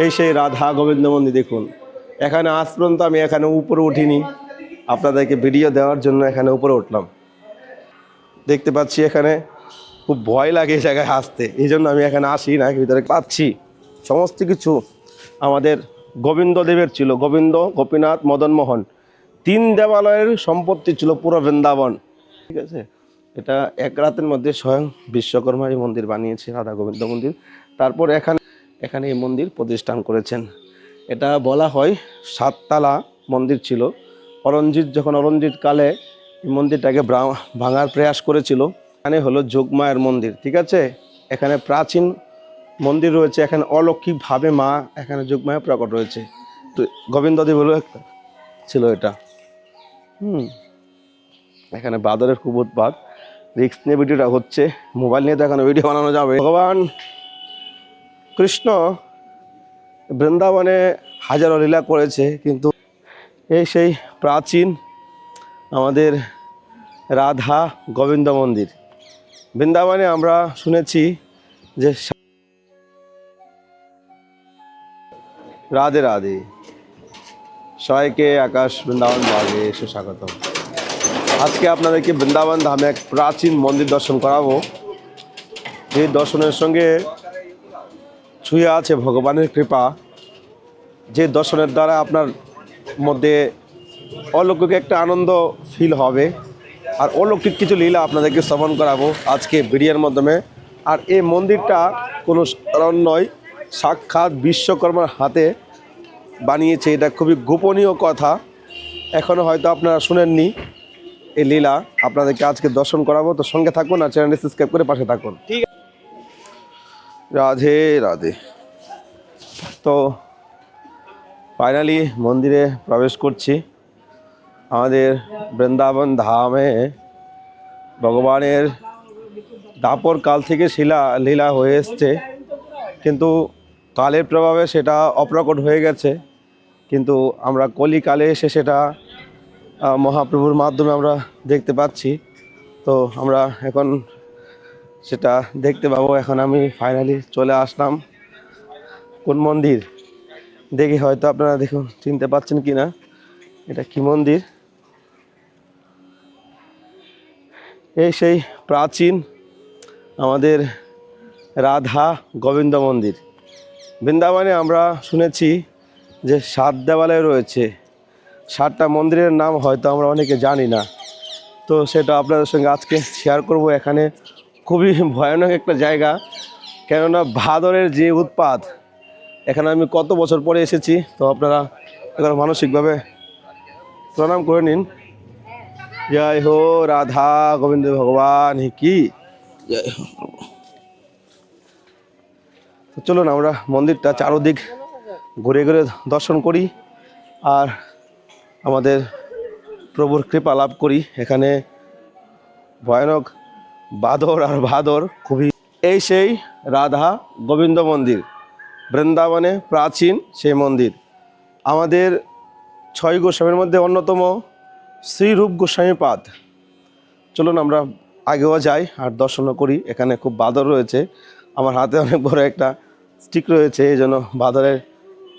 এই সেই রাধা গোবিন্দ মন্দির দেখুন। এখানে আজ পর্যন্ত আমি এখানে উপরে উঠিনি। আপনাদেরকে ভিডিও দেওয়ার জন্য এখানে উপরে উঠলাম। দেখতে পাচ্ছি এখানে খুব ভয় লাগে এই জায়গায় আসতে। এই জন্য আমি এখানে আসি না ভিতরে পাচ্ছি। সমস্ত কিছু আমাদের গোবিন্দ দেবের ছিল। গোবিন্দ, গোপীনাথ, মদন মোহন। তিন দেবালয়ের সম্পত্তি ছিল পুরো বৃন্দাবন। ঠিক আছে? এটা এক রাতের মধ্যে স্বয়ং বিশ্বকর্মা এই মন্দির বানিয়েছে রাধা গোবিন্দ মন্দির। তারপর এখানে এখানে এই মন্দির প্রতিষ্ঠান করেছেন। এটা বলা হয় সাততলা মন্দির ছিল। অরঞ্জিত যখন অরঞ্জিত কালে এই মন্দিরটাকে ভাঙার প্রয়াস করেছিল, এখানে হলো যোগমায়ের মন্দির, ঠিক আছে? এখানে প্রাচীন মন্দির রয়েছে, এখানে অলৌকিকভাবে মা, এখানে যোগমায়া প্রকট রয়েছে। তো গোবিন্দদেব হলো একটা, ছিল এটা। হুম। এখানে বাদরের খুব উৎপাদ রিক্স নিয়ে ভিডিওটা হচ্ছে, মোবাইল নিয়ে তো এখানে ভিডিও বানানো যাবে। ভগবান কৃষ্ণ বৃন্দাবনে হাজারো লীলা করেছে, কিন্তু এই সেই প্রাচীন আমাদের রাধা গোবিন্দ মন্দির। বৃন্দাবনে আমরা শুনেছি যে রাধে রাধে। সবাইকে আকাশ বৃন্দাবন বাগে সুস্বাগতম আজকে আপনাদেরকে বৃন্দাবন ধামে এক প্রাচীন মন্দির দর্শন করাবো। যে দর্শনের সঙ্গে ছুঁয়ে আছে ভগবানের কৃপা, যে দর্শনের দ্বারা আপনার মধ্যে অলৌকিক একটা আনন্দ ফিল হবে। আর অলৌকিক কিছু লীলা আপনাদেরকে শ্রবণ করাবো আজকে ভিডিওর মাধ্যমে। আর এই মন্দিরটা কোনো সাধারণ নয় সাক্ষাৎ বিশ্বকর্মার হাতে বানিয়েছে, এটা খুবই গোপনীয় কথা। এখনও হয়তো আপনারা শুনেননি এই লীলা। আপনাদেরকে আজকে দর্শন করাবো, তো সঙ্গে থাকুন আর চ্যানেলটি সাবস্ক্রাইব করে পাশে থাকুন। ঠিক রাধে রাধে। তো ফাইনালি মন্দিরে প্রবেশ করছি। আমাদের বৃন্দাবন ধামে ভগবানের দাপর কাল থেকে শিলা, লীলা হয়ে এসছে। কিন্তু কালের প্রভাবে সেটা অপ্রকট হয়ে গেছে। কিন্তু আমরা কলিকালে এসে সেটা মহাপ্রভুর মাধ্যমে আমরা দেখতে পাচ্ছি। তো আমরা এখন সেটা দেখতে পাবো। এখন আমি ফাইনালি চলে আসলাম। কোন মন্দির? দেখি হয়তো আপনারা দেখুন চিনতে পাচ্ছেন কি না এটা কি মন্দির? এই সেই প্রাচীন আমাদের রাধা গোবিন্দ মন্দির। বৃন্দাবনে আমরা শুনেছি যে সাত দেওয়ালয় রয়েছে। সাতটা মন্দিরের নাম হয়তো আমরা অনেকে জানি না। তো সেটা আপনাদের সঙ্গে আজকে শেয়ার করব। এখানে খুবই ভয়ানক একটা জায়গা। কেননা ভাদরের যে উৎপাত, এখানে আমি কত বছর পরে এসেছি, তো আপনারা এখানে মানসিকভাবে প্রণাম করে নিন। জয় হো রাধা গোবিন্দ ভগবান কি? জয় হো তো চলুন আমরা মন্দিরটা চারোদিক ঘুরে ঘুরে দর্শন করি, আর আমাদের প্রভুর কৃপা লাভ করি। এখানে ভয়ানক বাদর আর ভাদর খুবই এই সেই রাধা গোবিন্দ মন্দির। বৃন্দাবনে প্রাচীন সেই মন্দির। আমাদের ছয় গোস্বামীর মধ্যে অন্যতম শ্রীরূপ গোস্বামী পাদ। চলুন আমরা আগেও যাই আর দর্শনও করি। এখানে খুব বাদর রয়েছে। আমার হাতে অনেক বড় একটা স্টিক রয়েছে, এই জন্য বাদরের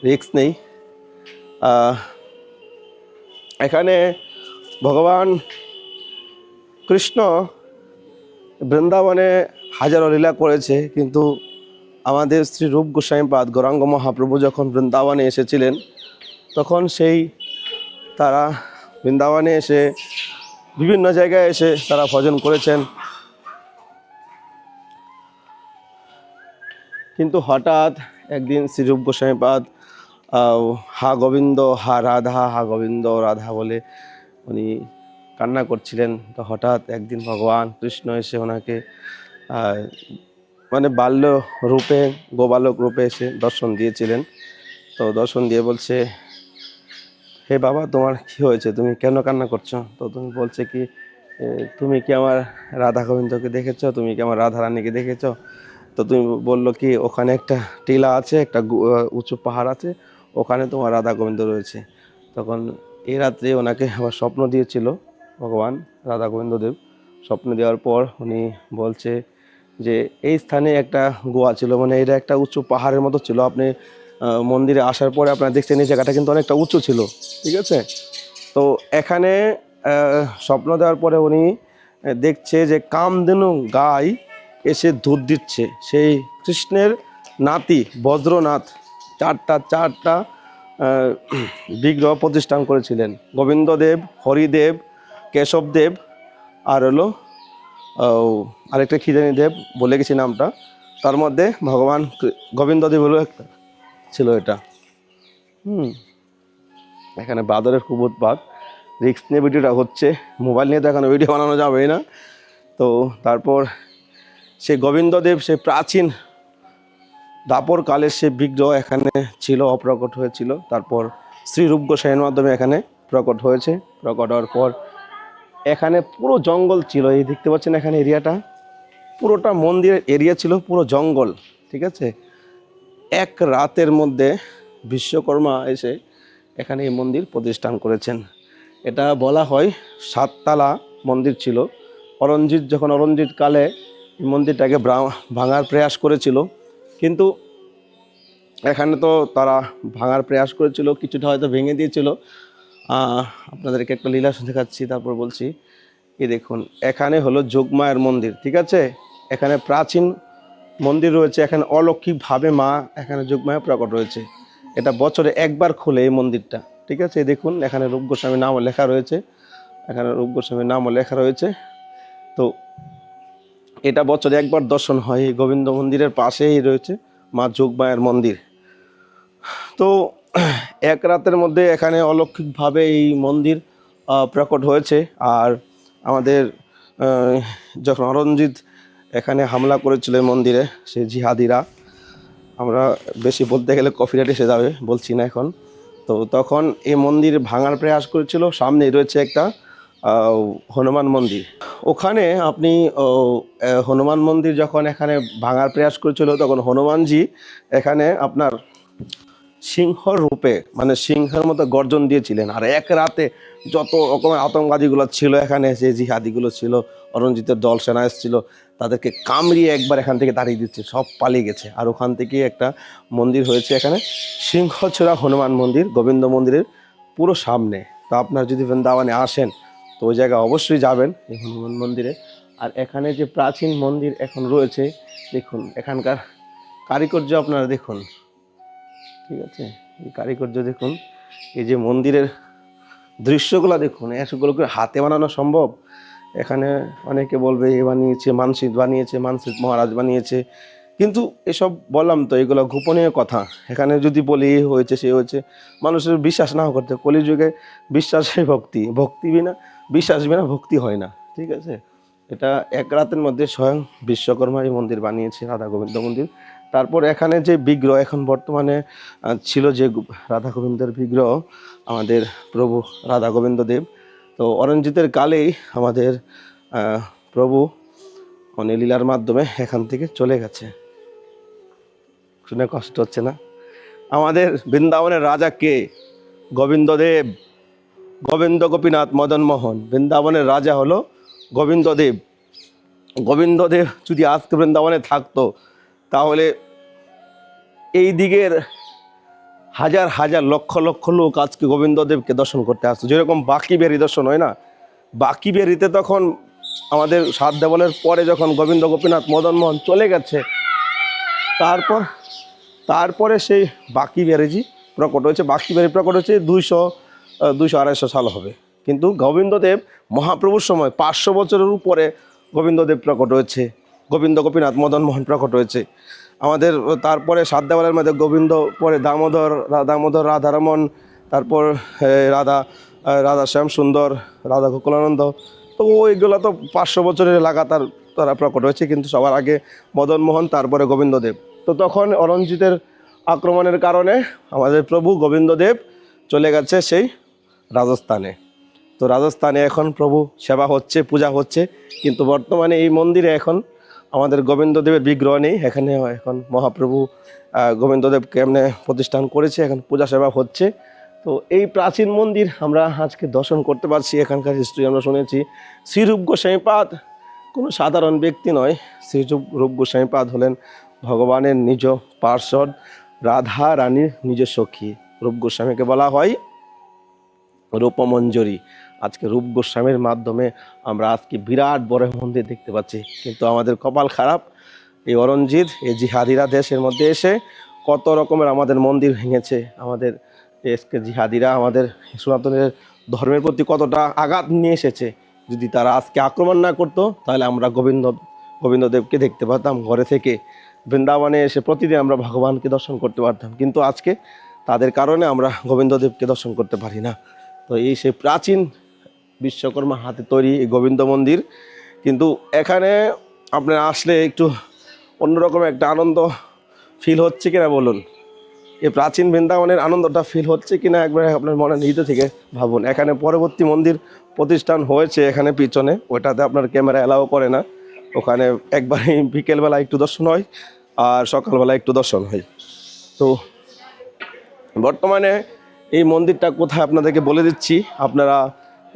রিস্ক নেই। এখানে ভগবান কৃষ্ণ বৃন্দাবনে হাজারো লীলা করেছে, কিন্তু আমাদের শ্রী রূপ গোস্বামী পাদ গৌরাঙ্গ মহাপ্রভু যখন বৃন্দাবনে এসেছিলেন, তখন সেই তারা বৃন্দাবনে এসে বিভিন্ন জায়গায় এসে তারা ভজন করেছেন। কিন্তু হঠাৎ একদিন শ্রীরূপ গোস্বামী পাদ হা গোবিন্দ, হা রাধা, হা গোবিন্দ, রাধা বলে উনি কান্না করছিলেন, তো হঠাৎ একদিন ভগবান কৃষ্ণ এসে ওনাকে মানে বাল্য রূপে, গোবালক রূপে এসে দর্শন দিয়েছিলেন। তো দর্শন দিয়ে বলছে, হে বাবা, তোমার কি হয়েছে? তুমি কেন কান্না করছ? তো তুমি বলছে কি তুমি কি আমার রাধা গোবিন্দকে দেখেছ? তুমি কি আমার রাধা রানীকে দেখেছ? তো তুমি বলল কি, ওখানে একটা টিলা আছে, একটা উঁচু পাহাড় আছে, ওখানে তোমার রাধা গোবিন্দ রয়েছে। তখন এই রাত্রে ওনাকে আবার স্বপ্ন দিয়েছিল ভগবান রাধা গোবিন্দ দেব স্বপ্ন দেওয়ার পর উনি বলছে যে এই স্থানে একটা গোয়া ছিল মানে এটা একটা উঁচু পাহাড়ের মতো ছিল। আপনি মন্দিরে আসার পরে আপনারা দেখছেন এই জায়গাটা কিন্তু অনেকটা উঁচু ছিল, ঠিক আছে? তো এখানে স্বপ্ন দেওয়ার পরে উনি দেখছে যে কামধেনু গাই এসে দুধ দিচ্ছে। সেই কৃষ্ণের নাতি বজ্রনাথ চারটা চারটা বিগ্রহ প্রতিষ্ঠান করেছিলেন। গোবিন্দদেব, হরিদেব কেশবদেব আর হলো আরেকটা খিজানি দেব বলে গেছি নামটা। তার মধ্যে ভগবান গোবিন্দদেব হলো একটা, ছিল এটা। হুম। এখানে বাদরের খুব উৎপাত রিক্স নিয়ে ভিডিওটা হচ্ছে, মোবাইল নিয়ে তো এখানে ভিডিও বানানো যাবে না। তো তারপর সে গোবিন্দদেব, সে প্রাচীন দাপর কালের সে বিগ্রহ এখানে ছিল, অপ্রকট হয়েছিল। তারপর শ্রী রূপ গোসাইয়ের মাধ্যমে এখানে প্রকট হয়েছে। প্রকট হওয়ার পর এখানে পুরো জঙ্গল ছিল, এই দেখতে পাচ্ছেন এখানে এরিয়াটা। পুরোটা মন্দিরের এরিয়া ছিল, পুরো জঙ্গল, ঠিক আছে? এক রাতের মধ্যে বিশ্বকর্মা এসে এখানে এই মন্দির প্রতিষ্ঠান করেছেন। এটা বলা হয় সাততলা মন্দির ছিল। অরঞ্জিত, যখন অরঞ্জিত কালে এই মন্দিরটাকে ভাঙার প্রয়াস করেছিল, কিন্তু এখানে তো তারা ভাঙার প্রয়াস করেছিল, কিছুটা হয়তো ভেঙে দিয়েছিল। আপনাদেরকে একটা লীলা দেখাচ্ছি তারপর বলছি, এই দেখুন, এখানে হলো যোগমায়ের মন্দির, ঠিক আছে? এখানে প্রাচীন মন্দির রয়েছে, এখানে অলৌকিকভাবে মা, এখানে যোগমায়া প্রকট রয়েছে। এটা বছরে একবার খোলে এই মন্দিরটা, ঠিক আছে? দেখুন, এখানে রূপ গোস্বামীর নামও লেখা রয়েছে, এখানে রূপ গোস্বামীর নামও লেখা রয়েছে। তো এটা বছরে একবার দর্শন হয়, এই গোবিন্দ মন্দিরের পাশেই রয়েছে মা যোগমায়ের মন্দির। তো এক রাতের মধ্যে এখানে অলৌকিকভাবে এই মন্দির প্রকট হয়েছে। আর আমাদের যখন অরঞ্জিত এখানে হামলা করেছিল মন্দিরে, সে জিহাদিরা, আমরা বেশি বলতে গেলে কপিরাইট এসে যাবে, বলছি না এখন। তো তখন এই মন্দির ভাঙার প্রয়াস করেছিল, সামনেই রয়েছে একটা হনুমান মন্দির। ওখানে আপনি হনুমান মন্দির যখন এখানে ভাঙার প্রয়াস করেছিল, তখন হনুমানজি এখানে আপনার সিংহ রূপে মানে সিংহের মতো গর্জন দিয়েছিলেন। আর এক রাতে যত রকমের আতঙ্কবাদীগুলো ছিল এখানে যে জিহাদিগুলো ছিল, অরঞ্জিতের দল, সেনা এসেছিল, তাদেরকে কামড়িয়ে একবার এখান থেকে দাঁড়িয়ে দিচ্ছে, সব পালিয়ে গেছে। আর ওখান থেকে একটা মন্দির হয়েছে এখানে, সিংহছড়া হনুমান মন্দির, গোবিন্দ মন্দিরের পুরো সামনে। তো আপনার যদি বৃন্দাবনে আসেন, তো ওই জায়গায় অবশ্যই যাবেন এই হনুমান মন্দিরে। আর এখানে যে প্রাচীন মন্দির এখন রয়েছে, দেখুন, এখানকার কারিকর্য আপনারা দেখুন। ঠিক আছে? এই কারিগর্য দেখুন, এই যে মন্দিরের দৃশ্যগুলো দেখুন এসবগুলো করে হাতে বানানো সম্ভব? এখানে অনেকে বলবে, এ বানিয়েছে মানসিক বানিয়েছে মানসিক মহারাজ বানিয়েছে। কিন্তু এসব বললাম তো, এগুলো গোপনীয় কথা। এখানে যদি বলি, এ হয়েছে, সে হয়েছে, মানুষের বিশ্বাস নাও করতে কলিযুগে বিশ্বাসই ভক্তি ভক্তি বিনা, বিশ্বাস বিনা ভক্তি হয় না, ঠিক আছে? এটা এক রাতের মধ্যে স্বয়ং বিশ্বকর্মা এই মন্দির বানিয়েছে, রাধা গোবিন্দ মন্দির। তারপর এখানে যে বিগ্রহ, এখন বর্তমানে ছিল যে রাধা গোবিন্দের বিগ্রহ, আমাদের প্রভু রাধা গোবিন্দ দেব। তো অরঞ্জিতের কালেই আমাদের প্রভু মানে লীলার মাধ্যমে এখান থেকে চলে গেছে। শুনে কষ্ট হচ্ছে না? আমাদের বৃন্দাবনের রাজা কে? গোবিন্দদেব গোবিন্দ গোপীনাথ মদন মোহন। বৃন্দাবনের রাজা হলো গোবিন্দদেব গোবিন্দদেব যদি আজকে বৃন্দাবনে থাকতো তাহলে এই দিকের হাজার হাজার লক্ষ লক্ষ লোক আজকে গোবিন্দদেবকে দর্শন করতে আসতো যেরকম বাকি বেরি দর্শন হয় না? বাকি বেরিতে তখন আমাদের সাত দেবলের পরে যখন গোবিন্দ গোপীনাথ মদন মোহন চলে গেছে, তারপর, তারপরে সেই বাকি ব্যারেজি প্রকট হয়েছে। বাকি বেরি প্রকট হয়েছে দুইশো দুইশো আড়াইশো সাল হবে। কিন্তু গোবিন্দদেব মহাপ্রভুর সময় পাঁচশো বছরের উপরে গোবিন্দদেব প্রকট হয়েছে। গোবিন্দ গোপীনাথ মদন মোহন প্রকট হয়েছে। আমাদের তারপরে সাত দেওয়ালের মধ্যে গোবিন্দ, পরে দামোদর দামোদর রাধারমন, তারপর রাধা রাধা শ্যাম সুন্দর রাধা গোকুলানন্দ। তো ওইগুলো তো পাঁচশো বছরের লাগাতার তারা প্রকট হয়েছে, কিন্তু সবার আগে মদন মোহন, তারপরে গোবিন্দদেব। তো তখন অরঞ্জিতের আক্রমণের কারণে আমাদের প্রভু গোবিন্দদেব চলে গেছে সেই রাজস্থানে। তো রাজস্থানে এখন প্রভু সেবা হচ্ছে, পূজা হচ্ছে, কিন্তু বর্তমানে এই মন্দিরে এখন আমাদের গোবিন্দদেবের বিগ্রহ নেই এখানে এখন মহাপ্রভু আহ, গোবিন্দদেবকে এমনি প্রতিষ্ঠান করেছে এখন পূজা সেবা হচ্ছে। তো এই প্রাচীন মন্দির আমরা আজকে দর্শন করতে পারছি এখানকার হিস্ট্রি আমরা শুনেছি। শ্রীরূপ গোস্বামীপাদ কোনো সাধারণ ব্যক্তি নয় শ্রীরূপ রূপ গোস্বামীপাদ হলেন ভগবানের নিজ পার্শ্বদ রাধা রানীর নিজের সখী। রূপ গোস্বামীকে বলা হয় রূপমঞ্জরি। আজকে রূপ গোস্বামীর মাধ্যমে আমরা আজকে বিরাট বড় মন্দির দেখতে পাচ্ছি। কিন্তু আমাদের কপাল খারাপ। এই অরঞ্জিত, এই জিহাদিরা দেশের মধ্যে এসে কত রকমের আমাদের মন্দির ভেঙেছে। আমাদের এসকে জিহাদিরা, আমাদের সনাতনের ধর্মের প্রতি কতটা আঘাত নিয়ে এসেছে। যদি তারা আজকে আক্রমণ না করতো, তাহলে আমরা গোবিন্দ, গোবিন্দদেবকে দেখতে পারতাম। ঘরে থেকে বৃন্দাবনে এসে প্রতিদিন আমরা ভগবানকে দর্শন করতে পারতাম। কিন্তু আজকে তাদের কারণে আমরা গোবিন্দদেবকে দর্শন করতে পারি না। তো এই সেই প্রাচীন বিশ্বকর্মা হাতে তৈরি এই গোবিন্দ মন্দির। কিন্তু এখানে আপনার আসলে একটু অন্যরকম একটা আনন্দ ফিল হচ্ছে কিনা বলুন? এই প্রাচীন বৃন্দাবনের আনন্দটা ফিল হচ্ছে কিনা একবার আপনার মনে নিতে থেকে ভাবুন। এখানে পরবর্তী মন্দির প্রতিষ্ঠান হয়েছে এখানে পিছনে ওটাতে আপনার ক্যামেরা অ্যালাও করে না। ওখানে একবারই বিকেলবেলা একটু দর্শন হয় আর সকালবেলা একটু দর্শন হয়। তো বর্তমানে এই মন্দিরটা কোথায় আপনাদেরকে বলে দিচ্ছি। আপনারা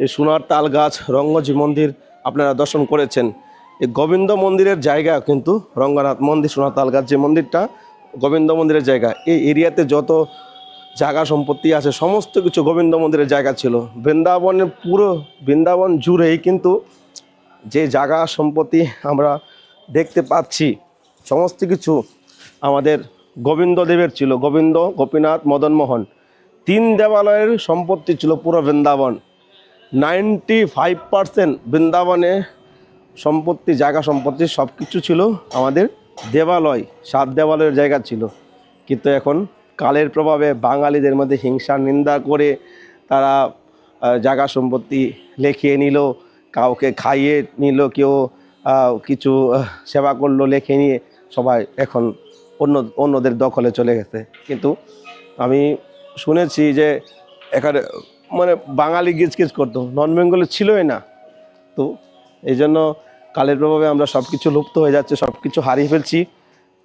এই সোনার তাল গাছ, রঙ্গজি মন্দির আপনারা দর্শন করেছেন। এই গোবিন্দ মন্দিরের জায়গা কিন্তু রঙ্গনাথ মন্দির, সোনার তাল গাছ যে মন্দিরটা, গোবিন্দ মন্দিরের জায়গা। এই এরিয়াতে যত জায়গা সম্পত্তি আছে, সমস্ত কিছু গোবিন্দ মন্দিরের জায়গা ছিল। বৃন্দাবনের পুরো বৃন্দাবন জুড়েই কিন্তু যে জায়গা সম্পত্তি আমরা দেখতে পাচ্ছি, সমস্ত কিছু আমাদের গোবিন্দ দেবের ছিল। গোবিন্দ, গোপীনাথ, মদনমোহন। তিন দেবালয়ের সম্পত্তি ছিল পুরো বৃন্দাবন। নাইনটি ফাইভ পার্সেন্ট বৃন্দাবনে সম্পত্তি, জায়গা সম্পত্তি সব কিছু ছিল আমাদের দেবালয়, সাত দেবালয়ের জায়গা ছিল। কিন্তু এখন কালের প্রভাবে বাঙালিদের মধ্যে হিংসা নিন্দা করে তারা জায়গা সম্পত্তি লেখিয়ে নিল, কাউকে খাইয়ে নিল, কেউ কিছু সেবা করল, লেখে নিয়ে সবাই এখন অন্য, অন্যদের দখলে চলে গেছে। কিন্তু আমি শুনেছি যে এখানে মানে বাঙালি গিজ গিজ করতো। নন বেঙ্গলি ছিলই না। তো এই জন্য কালের প্রভাবে আমরা সব কিছু লুপ্ত হয়ে যাচ্ছে সব কিছু হারিয়ে ফেলছি।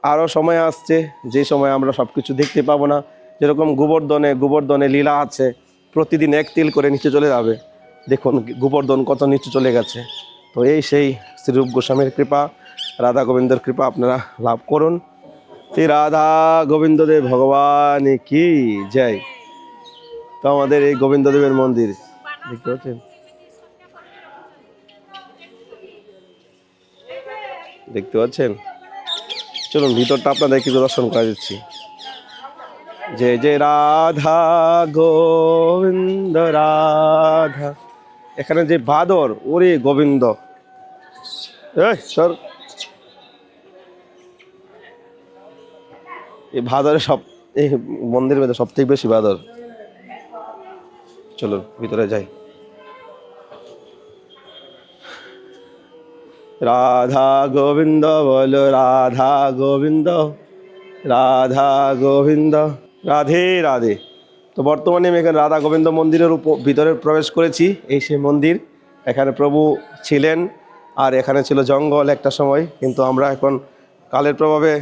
আরও সময় আসছে, যে সময় আমরা সব কিছু দেখতে পাবো না। যেরকম গোবর্ধনে গোবর্ধনে লীলা আছে, প্রতিদিন এক তিল করে নিচে চলে যাবে। দেখুন গোবর্ধন কত নিচে চলে গেছে। তো এই সেই শ্রীরূপ গোস্বামীর কৃপা, রাধা গোবিন্দর কৃপা আপনারা লাভ করুন। শ্রী রাধা গোবিন্দদেব ভগবান কি জয়। তো আমাদের এই গোবিন্দদেবের মন্দির। দেখতে পাচ্ছেন? দেখতে পাচ্ছেন? চলুন, ভিতরটা আপনাদের একটু দর্শন করা দিচ্ছি। যে যে রাধা গোবিন্দ, রাধা। এখানে যে বাদর, ওরে গোবিন্দ। এই ভাদরে সব এই মন্দিরের মধ্যে সব থেকে বেশি বাদর। চলুন ভিতরে যাই। রাধা গোবিন্দ, বলো রাধা গোবিন্দ রাধা গোবিন্দ, রাধে রাধে। তো বর্তমানে আমি এখানে রাধা গোবিন্দ মন্দিরের ভিতরে প্রবেশ করেছি, এই সেই মন্দির। এখানে প্রভু ছিলেন, আর এখানে ছিল জঙ্গল একটা সময়, কিন্তু আমরা এখন কালের প্রভাবে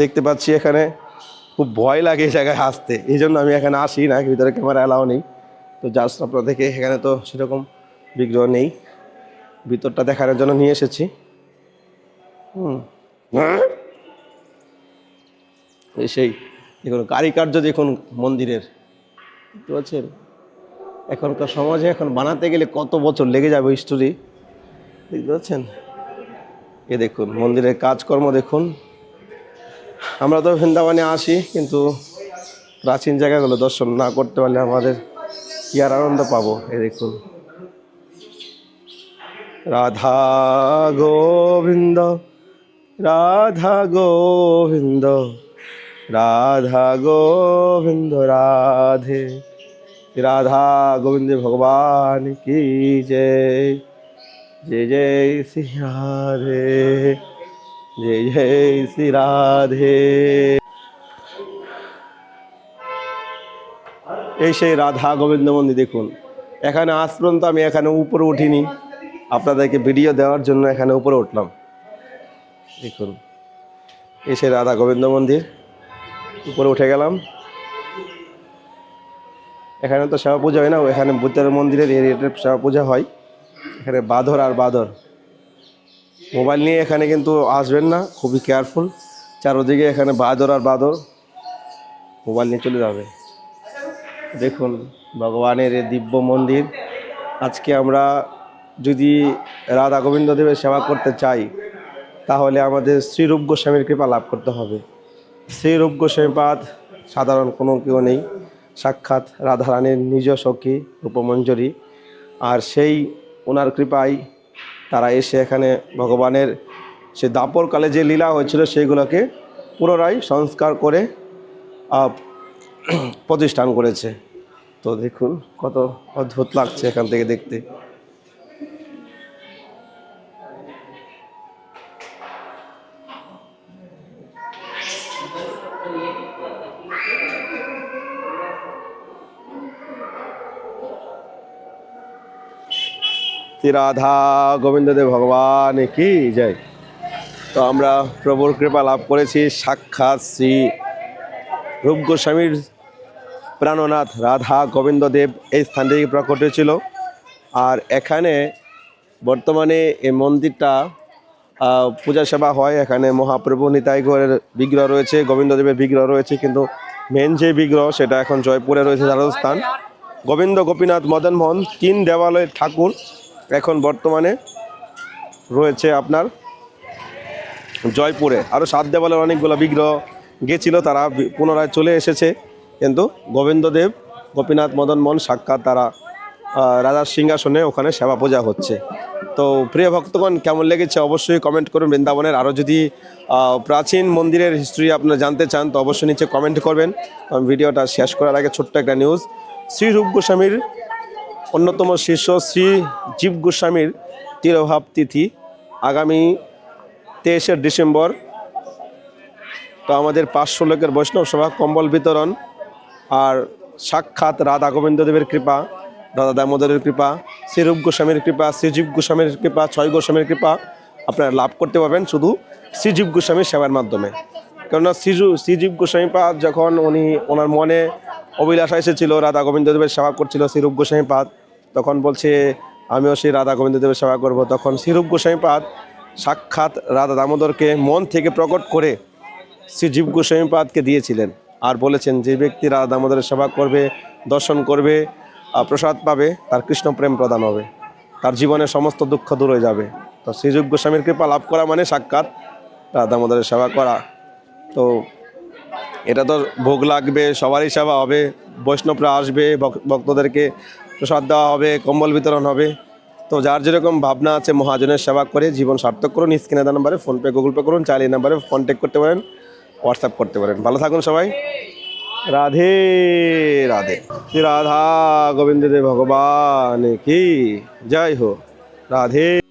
দেখতে পাচ্ছি এখানে। খুব ভয় লাগে এই জায়গায় আসতে। এই জন্য আমি এখানে আসি না ভিতরে ক্যামেরা অ্যালাও নেই। তো জাস্ট আপনাদেরকে এখানে তো সেরকম বিগ্রহ নেই। ভিতরটা দেখানোর জন্য নিয়ে এসেছি। হুম। সেই, দেখুন, কারিকার্য দেখুন মন্দিরের। বুঝতে পারছেন এখনকার সমাজে এখন বানাতে গেলে কত বছর লেগে যাবে স্টোরি দেখতে পাচ্ছেন? এ দেখুন, মন্দিরের কাজকর্ম দেখুন। আমরা তো বৃন্দাবনে আসি, কিন্তু প্রাচীন জায়গাগুলো দর্শন না করতে পারলে আমাদের কি আর আনন্দ পাবো? এ দেখুন। রাধা গোবিন্দ রাধা গোবিন্দ রাধা গোবিন্দ, রাধে। রাধা গোবিন্দ, ভগবান কি জয়। জয় জয় শ্রী রাধে। জয় জয় শ্রী রাধে। এই সেই রাধা গোবিন্দ মন্দির দেখুন। এখানে আজ পর্যন্ত আমি এখানে উপরে উঠিনি। আপনাদেরকে ভিডিও দেওয়ার জন্য এখানে উপরে উঠলাম। দেখুন। এই সেই রাধা গোবিন্দ মন্দির। উপরে উঠে গেলাম। এখানে তো সেবা পূজা হয় না, এখানে বুদ্ধের মন্দিরের এরিয়াতে সেবা পূজা হয়। এখানে বাঁধর আর বাদর। মোবাইল নিয়ে এখানে কিন্তু আসবেন না, খুবই কেয়ারফুল চারোদিকে এখানে বাদর আর বাদর, মোবাইল নিয়ে চলে যাবে। দেখুন, ভগবানের দিব্য মন্দির। আজকে আমরা যদি রাধা গোবিন্দ দেবের সেবা করতে চাই, তাহলে আমাদের শ্রীরূপ গোস্বামীর কৃপা লাভ করতে হবে। শ্রীরূপ গোস্বামীপাদ সাধারণ কোনো কেউ নেই। সাক্ষাৎ রাধারানীর নিজ সখী রূপমঞ্জরি। আর সেই ওনার কৃপায় তারা এসে এখানে ভগবানের সে দাপরকালে যে লীলা হয়েছিল সেইগুলোকে পুনরায় সংস্কার করে প্রতিষ্ঠান করেছে। তো দেখুন কত অদ্ভুত লাগছে এখান থেকে দেখতে। শ্রী রাধা, গোবিন্দদেব ভগবান কি জয়। তো আমরা প্রভুর কৃপা লাভ করেছি, সাক্ষাৎ শ্রী রূপ গোস্বামীর প্রাণনাথ রাধা গোবিন্দদেব এই স্থান থেকে প্রকট হয়েছিল। আর এখানে বর্তমানে এই মন্দিরটা পূজা সেবা হয়। এখানে মহাপ্রভু নিতাই গৌরের বিগ্রহ রয়েছে, গোবিন্দদেবের বিগ্রহ রয়েছে, কিন্তু মেন যে বিগ্রহ সেটা এখন জয়পুরে রয়েছে রাজস্থান গোবিন্দ গোপীনাথ মদন মোহন তিন দেবালয়ের ঠাকুর এখন বর্তমানে রয়েছে আপনার জয়পুরে। আরও সাত দেওয়ালের অনেকগুলো বিগ্রহ গেছিল, তারা পুনরায় চলে এসেছে। কিন্তু গোবিন্দদেব, গোপীনাথ, মদন মোহন সাক্ষাৎ তারা রাজার সিংহাসনে ওখানে সেবা পূজা হচ্ছে। তো প্রিয় ভক্তগণ, কেমন লেগেছে অবশ্যই কমেন্ট করুন বৃন্দাবনের। আরও যদি প্রাচীন মন্দিরের হিস্ট্রি আপনারা জানতে চান, তো অবশ্যই নিচে কমেন্ট করবেন। ভিডিওটা শেষ করার আগে ছোট্ট একটা নিউজ শ্রী রূপ গোস্বামীর অন্যতম শিষ্য শ্রী জীব গোস্বামীর তিরোভাব তিথি আগামী তেইশে ডিসেম্বর। তো আমাদের পাঁচশো লোকের বৈষ্ণব সভা, কম্বল বিতরণ আর সাক্ষাৎ রাধা গোবিন্দদেবের কৃপা, রাধা দামোদরের কৃপা শ্রীরূপ গোস্বামীর কৃপা শ্রীজীব গোস্বামীর কৃপা, ছয় গোস্বামীর কৃপা আপনারা লাভ করতে পারবেন শুধু শ্রীজীব গোস্বামীর সেবার মাধ্যমে। কেননা শ্রীজু শ্রীজীব গোস্বামী পাদ যখন উনি ওনার মনে অভিলাষা এসেছিল, রাধা গোবিন্দদেবের সেবা করছিল শ্রীরূপ গোস্বামী পাদ তখন বলছে, আমিও সেই রাধা গোবিন্দদেবের সেবা করব। তখন শ্রীরূপ গোস্বামী পাদ সাক্ষাৎ রাধা দামোদরকে মন থেকে প্রকট করে শ্রী জীব গোস্বামীপাদকে দিয়েছিলেন আর বলেছেন, যে ব্যক্তি রাধা দামোদরের সেবা করবে, দর্শন করবে প্রসাদ পাবে, তার কৃষ্ণপ্রেম প্রদান হবে। তার জীবনের সমস্ত দুঃখ দূর হয়ে যাবে। তো শ্রীযুগ গোস্বামীর কৃপা লাভ করা মানে সাক্ষাৎ রাধা দামোদরের সেবা করা। তো এটা তো ভোগ লাগবে, সবারই সেবা হবে, বৈষ্ণবরা আসবে ভক্তদেরকে প্রসাদ দেওয়া হবে, কম্বল বিতরণ হবে। তো যার যেরকম ভাবনা আছে, মহাজনের সেবা করে জীবন সার্থক করুন। স্ক্রিনে দেওয়া নাম্বারে ফোনপে গুগল পে করুন। চাইলে নাম্বারে কন্ট্যাক্ট করতে পারেন হোয়াটসঅ্যাপ করতে পারেন। ভালো থাকুন সবাই। রাধে রাধে। শ্রী রাধা গোবিন্দ দেব ভগবান কি। জয় হোক। রাধে।